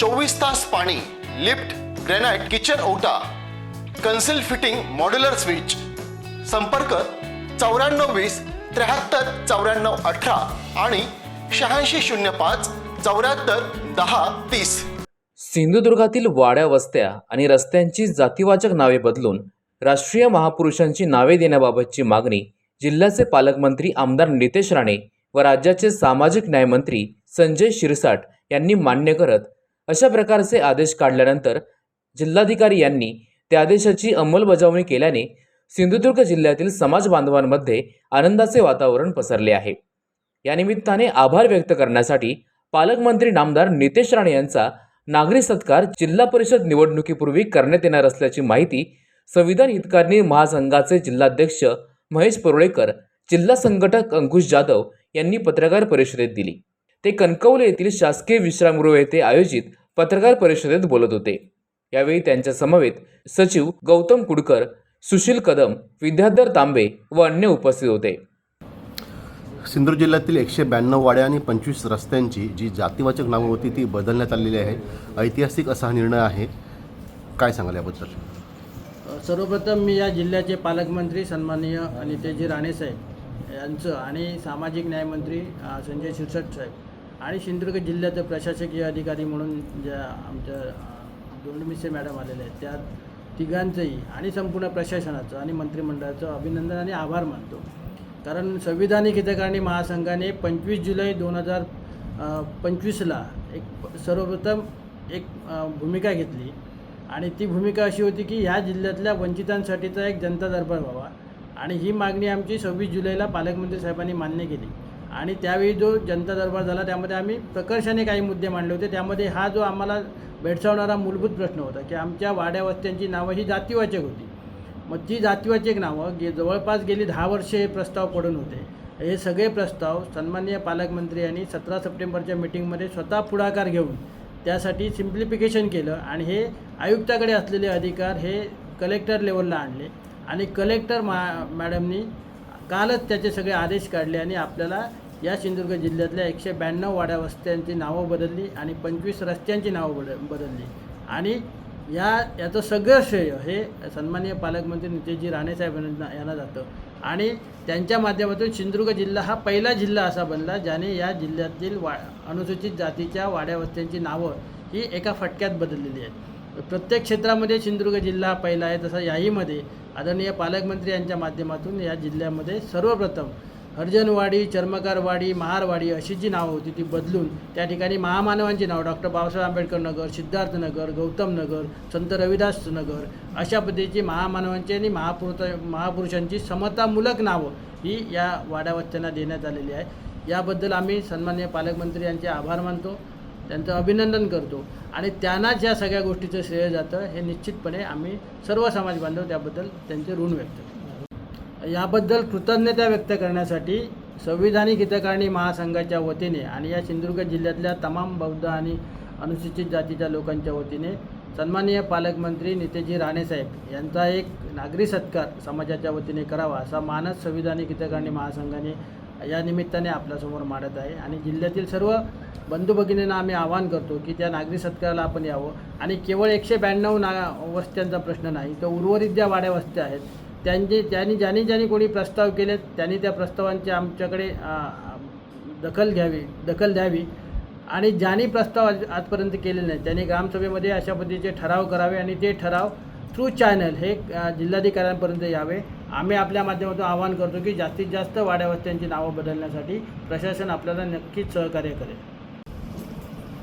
चोवीस तास पाणी लिफ्ट ग्रेनाइट किचन ओटा कन्सिल फिटिंग मॉड्युलर स्विच. संपर्क चौऱ्याण्णव वीस त्र्याहत्तर चौऱ्याण्णव अठरा आणि शहाऐंशी शून्य पाच चौऱ्याहत्तर दहा तीस. सिंधुदुर्गातील वाड्या वस्त्या आणि रस्त्यांची जातीवाचक नावे बदलून राष्ट्रीय महापुरुषांची नावे देण्याबाबतची मागणी जिल्ह्याचे पालकमंत्री आमदार नितेश राणे व राज्याचे सामाजिक न्यायमंत्री संजय शिरसाट यांनी मान्य करत अशा प्रकारचे आदेश काढल्यानंतर जिल्हाधिकारी यांनी त्या आदेशाची अंमलबजावणी केल्याने सिंधुदुर्ग जिल्ह्यातील समाज बांधवांमध्ये आनंदाचे वातावरण पसरले आहे. या निमित्ताने आभार व्यक्त करण्यासाठी पालकमंत्री नामदार नितेश राणे यांचा नागरी सत्कार जिल्हा परिषद निवडणुकीपूर्वी करण्यात येणार असल्याची माहिती संविधान हितकारणी महासंघाचे जिल्हाध्यक्ष महेश परुळेकर जिल्हा संघटक अंकुश जाधव यांनी पत्रकार परिषदेत दिली. ते कणकवली येथील शासकीय विश्रामगृह येथे आयोजित पत्रकार परिषदेत बोलत होते. यावेळी त्यांच्या समवेत सचिव गौतम कुडकर सुशील कदम विद्याधर तांबे व अन्य उपस्थित होते. सिंधुदुर्ग जिल्ह्यातील एकशे ब्याण्णव वाड्या आणि पंचवीस रस्त्यांची जी जातीवाचक नावं होती ती बदलण्यात आलेली आहे. ऐतिहासिक असा हा निर्णय आहे. काय सांगाल याबद्दल? सर्वप्रथम मी या जिल्ह्याचे पालकमंत्री सन्माननीय नितेशजी राणेसाहेब यांचं आणि सामाजिक न्यायमंत्री संजय शिरसट साहेब आणि सिंधुदुर्ग जिल्ह्याचे प्रशासकीय अधिकारी म्हणून ज्या आमच्या अ, दोंडमिसे मॅडम आलेले आहेत त्या तिघांचंही आणि संपूर्ण प्रशासनाचं आणि मंत्रिमंडळाचं अभिनंदन आणि आभार मानतो. कारण संविधानिक हितकारणी महासंघाने पंचवीस जुलै दोन हजार पंचवीसला एक सर्वप्रथम एक भूमिका घेतली. आणि ती भूमिका अशी होती की ह्या जिल्ह्यातल्या वंचितांसाठीचा एक जनता दरबार व्हावा. आणि ही मागणी आमची सव्वीस जुलैला पालकमंत्री साहेबांनी मान्य केली. आणि त्यावेळी जो जनता दरबार झाला त्यामध्ये आम्ही प्रकर्षाने काही मुद्दे मांडले होते. त्यामध्ये हा जो आम्हाला भेडसावणारा मूलभूत प्रश्न होता की आमच्या वाड्या वस्त्यांची नावं ही जातीवाचक होती. मग ती जातीवाचक नावं गे जवळपास गेली दहा वर्षे हे प्रस्ताव पडून होते. हे सगळे प्रस्ताव सन्माननीय पालकमंत्री यांनी सतरा सप्टेंबरच्या मिटिंगमध्ये स्वतः पुढाकार घेऊन त्यासाठी सिम्प्लिफिकेशन केलं आणि हे आयुक्ताकडे असलेले अधिकार हे कलेक्टर लेवलला आणले. आणि कलेक्टर मा मॅडमनी कालच त्याचे सगळे आदेश काढले आणि आपल्याला या सिंधुदुर्ग जिल्ह्यातल्या एकशे ब्याण्णव वाड्या वस्त्यांची नावं बदलली आणि पंचवीस रस्त्यांची नावं बद बदलली. आणि या याचं सगळं श्रेय हे सन्माननीय पालकमंत्री नितेशजी राणेसाहेब यांना यांना जातं. आणि त्यांच्या माध्यमातून सिंधुदुर्ग जिल्हा हा पहिला जिल्हा असा बनला ज्याने या जिल्ह्यातील वा अनुसूचित जातीच्या वाड्या वस्त्यांची नावं ही एका फटक्यात बदललेली आहेत. प्रत्येक क्षेत्रामध्ये सिंधुदुर्ग जिल्हा पहिला आहे तसा याहीमध्ये आदरणीय पालकमंत्री यांच्या माध्यमातून या जिल्ह्यामध्ये सर्वप्रथम हरजनवाडी चर्मकारवाडी महारवाडी अशी जी नावं होती ती बदलून त्या ठिकाणी महामानवांची नावं डॉक्टर बाबासाहेब आंबेडकर नगर सिद्धार्थ नगर गौतम नगर संत रविदास नगर अशा पद्धतीची महामानवांची आणि महापुरुष महापुरुषांची समतामूलक नावं ही या वाड्यावस्त्यांना देण्यात आलेली आहे. याबद्दल आम्ही सन्माननीय पालकमंत्री यांचे आभार मानतो. त्यांचं अभिनंदन करतो. आणि त्यांना ज्या सगळ्या गोष्टीचं श्रेय जातं हे निश्चितपणे आम्ही सर्व समाज बांधव त्याबद्दल त्यांचे ऋण व्यक्त करतो. याबद्दल कृतज्ञता व्यक्त करण्यासाठी संविधानिक हितकारणी महासंघाच्या वतीने आणि या सिंधुदुर्ग जिल्ह्यातल्या तमाम बौद्ध आणि अनुसूचित जातीच्या लोकांच्या वतीने सन्माननीय पालकमंत्री नितेजी राणेसाहेब यांचा एक नागरी सत्कार समाजाच्या वतीने करावा असा मानस संविधानिक हितकारणी महासंघाने या निमित्ताने आपल्यासमोर मांडत आहे. आणि जिल्ह्यातील सर्व बंधू भगिनींना आम्ही आवाहन करतो की त्या नागरी सत्काराला आपण यावं. आणि केवळ एकशे ब्याण्णव ना वस्त्यांचा प्रश्न नाही तर उर्वरित ज्या वाड्या वस्त्या आहेत त्यांचे त्यांनी ज्यांनी ज्यांनी कोणी प्रस्ताव केलेत त्यांनी त्या प्रस्तावांची आमच्याकडे दखल घ्यावी दखल द्यावी. आणि ज्यांनी प्रस्ताव आज आजपर्यंत केलेले नाही त्यांनी ग्रामसभेमध्ये अशा पद्धतीचे ठराव करावे आणि ते ठराव थ्रू चॅनल हे जिल्हाधिकाऱ्यांपर्यंत यावे. आम्ही आपल्या माध्यमातून आवाहन करतो की जास्तीत जास्त वाड्यावस्त्यांची नावं बदलण्यासाठी प्रशासन आपल्याला नक्कीच सहकार्य करेल.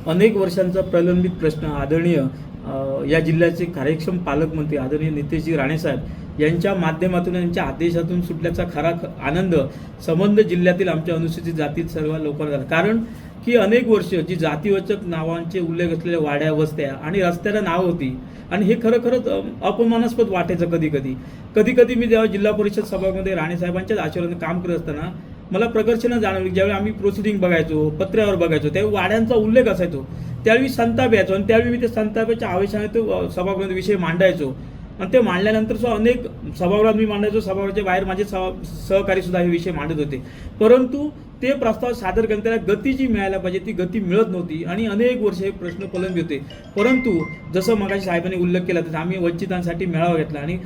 अनेक वर्षांचा प्रलंबित प्रश्न आदरणीय या जिल्ह्याचे कार्यक्षम पालकमंत्री आदरणीय नितेशजी राणेसाहेब यांच्या माध्यमातून यांच्या आदेशातून सुटल्याचा खरा आनंद संबंध जिल्ह्यातील आमच्या अनुसूचित जातीत सर्व लोकांना झाला. कारण की अनेक वर्ष जी जातीवाचक नावांचे उल्लेख असलेल्या वाड्या वस्त्या आणि रस्त्याला नाव होती. आणि हे खरं खरंच अपमानास्पद वाटायचं कधी कधी. कधी कधी मी जेव्हा जिल्हा परिषद सभामध्ये राणेसाहेबांच्याच आचरणाने काम करत असताना मला प्रकर्षणं जाणवली ज्यावेळी आम्ही प्रोसिडिंग बघायचो पत्र्यावर बघायचो त्यावेळी वाड्यांचा उल्लेख असायचो. त्यावेळी संताप यायचो आणि त्यावेळी मी ते संतापाच्या आवेशाने तो सभागृहात विषय मांडायचो. आणि ते मांडल्यानंतर सुद्धा अनेक सभागृहात मी मांडायचो. सभागृहाच्या बाहेर माझे सह सहकारी सुद्धा हे विषय मांडत होते. परंतु ते प्रस्ताव सादर करताना त्याला गती जी मिळायला पाहिजे ती गती मिळत नव्हती आणि अनेक वर्ष हे प्रश्न प्रलंबित होते. परंतु जसं मगाशी साहेबांनी उल्लेख केला तसं आम्ही वंचितांसाठी मेळावा घेतला आणि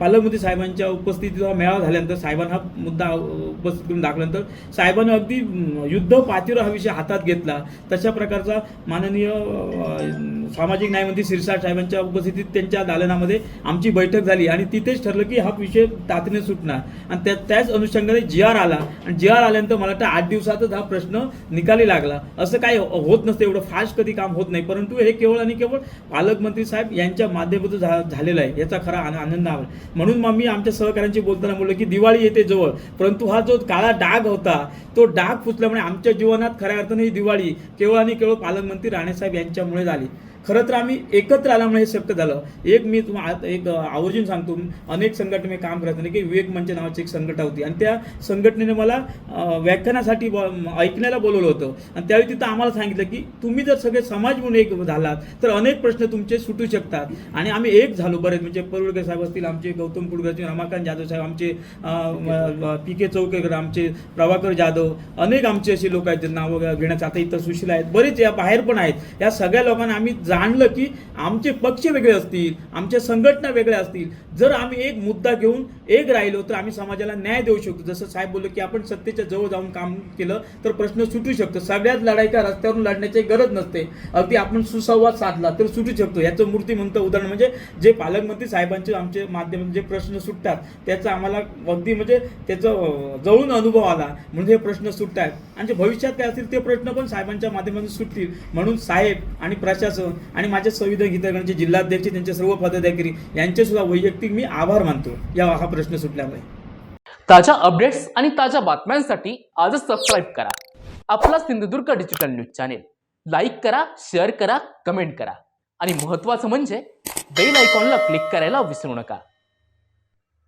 पालकमंत्री साहेबांच्या उपस्थितीत हा मेळावा झाल्यानंतर साहेबांना हा मुद्दा उपस्थित करून दाखल्यानंतर साहेबांनी अगदी युद्ध पातीवर हा विषय हातात घेतला. तशा प्रकारचा माननीय सामाजिक न्यायमंत्री शिरसाट साहेबांच्या उपस्थितीत त्यांच्या दालनामध्ये आमची बैठक झाली. आणि तिथेच ठरलं की हा विषय तातडीने सुटणार. आणि त्या त्याच अनुषंगाने जी आर आला. आणि जी आर आल्यानंतर मला वाटतं आठ दिवसातच हा प्रश्न निकाली लागला. असं काही होत नसतं. एवढं फास्ट कधी काम होत नाही. परंतु हे केवळ आणि केवळ पालकमंत्री साहेब यांच्या माध्यमातून झा झालेलं आहे. याचा खरा आनंद आवड म्हणून मग मी आमच्या सहकाऱ्यांशी बोलताना बोललो की दिवाळी येते जवळ. परंतु हा जो काळा डाग होता तो डाग पुसल्यामुळे आमच्या जीवनात खऱ्या अर्थाने ही दिवाळी केवळ आणि केवळ पालकमंत्री राणेसाहेब यांच्यामुळे झाली खरं तर आम्ही एकत्र आल्यामुळे हे शक्य झालं. एक मी तुम्हाला एक आवर्जून सांगतो. अनेक संघटने काम करत नाही की विवेक मंच नावाची एक संघटना होती. आणि त्या संघटनेने मला व्याख्यानासाठी ब- ऐकण्याला बोलवलं होतं. आणि त्यावेळी तिथं आम्हाला सांगितलं की तुम्ही जर सगळे समाज म्हणून एक झालात तर अनेक प्रश्न तुमचे सुटू शकतात. आणि आम्ही एक झालो बरेच. म्हणजे परुळकर साहेब असतील आमचे गौतम कुडगरचे रमाकांत जाधव साहेब आमचे पी के चौकेकर आमचे प्रभाकर जाधव अनेक आमचे असे लोक आहेत ज्यांना नावं घेण्याचं आता इथं सुशील आहेत. बरेच या बाहेर पण आहेत. या सगळ्या लोकांना आम्ही जाणलं की आमचे पक्ष वेगळे असतील आमच्या संघटना वेगळ्या असतील. जर आम्ही एक मुद्दा घेऊन एक राहिलो तर आम्ही समाजाला न्याय देऊ शकतो. जसं साहेब बोललो की आपण सत्तेच्या जवळ जाऊन काम केलं तर प्रश्न सुटू शकतो. सगळ्याच लढाईच्या रस्त्यावरून लढण्याची गरज नसते. अगदी आपण सुसंवाद साधला तर सुटू शकतो. याचं मूर्तिमंत उदाहरण म्हणजे जे पालकमंत्री साहेबांचे आमचे माध्यम जे प्रश्न सुटतात त्याचा आम्हाला अगदी म्हणजे त्याचं जवळून अनुभव आला. म्हणजे हे प्रश्न सुटतात. आणि जे भविष्यात काय असतील ते प्रश्न पण साहेबांच्या माध्यमातून सुटतील. म्हणून साहेब आणि प्रशासन आणि माझे संविधान गीतगणचे जिल्हाध्यक्ष त्यांचे सर्व पदाधिकारी यांचे सुद्धा वैयक्तिक मी आभार मानतो. या हा प्रश्न सुटल्यामुळे. ताज्या अपडेट्स आणि ताज्या बातम्यांसाठी आजच सबस्क्राईब करा. आपला Sindhudurg digital news channel like करा शेअर करा कमेंट करा. आणि महत्त्वाचं म्हणजे बेल आयकॉनला क्लिक करायला विसरू नका.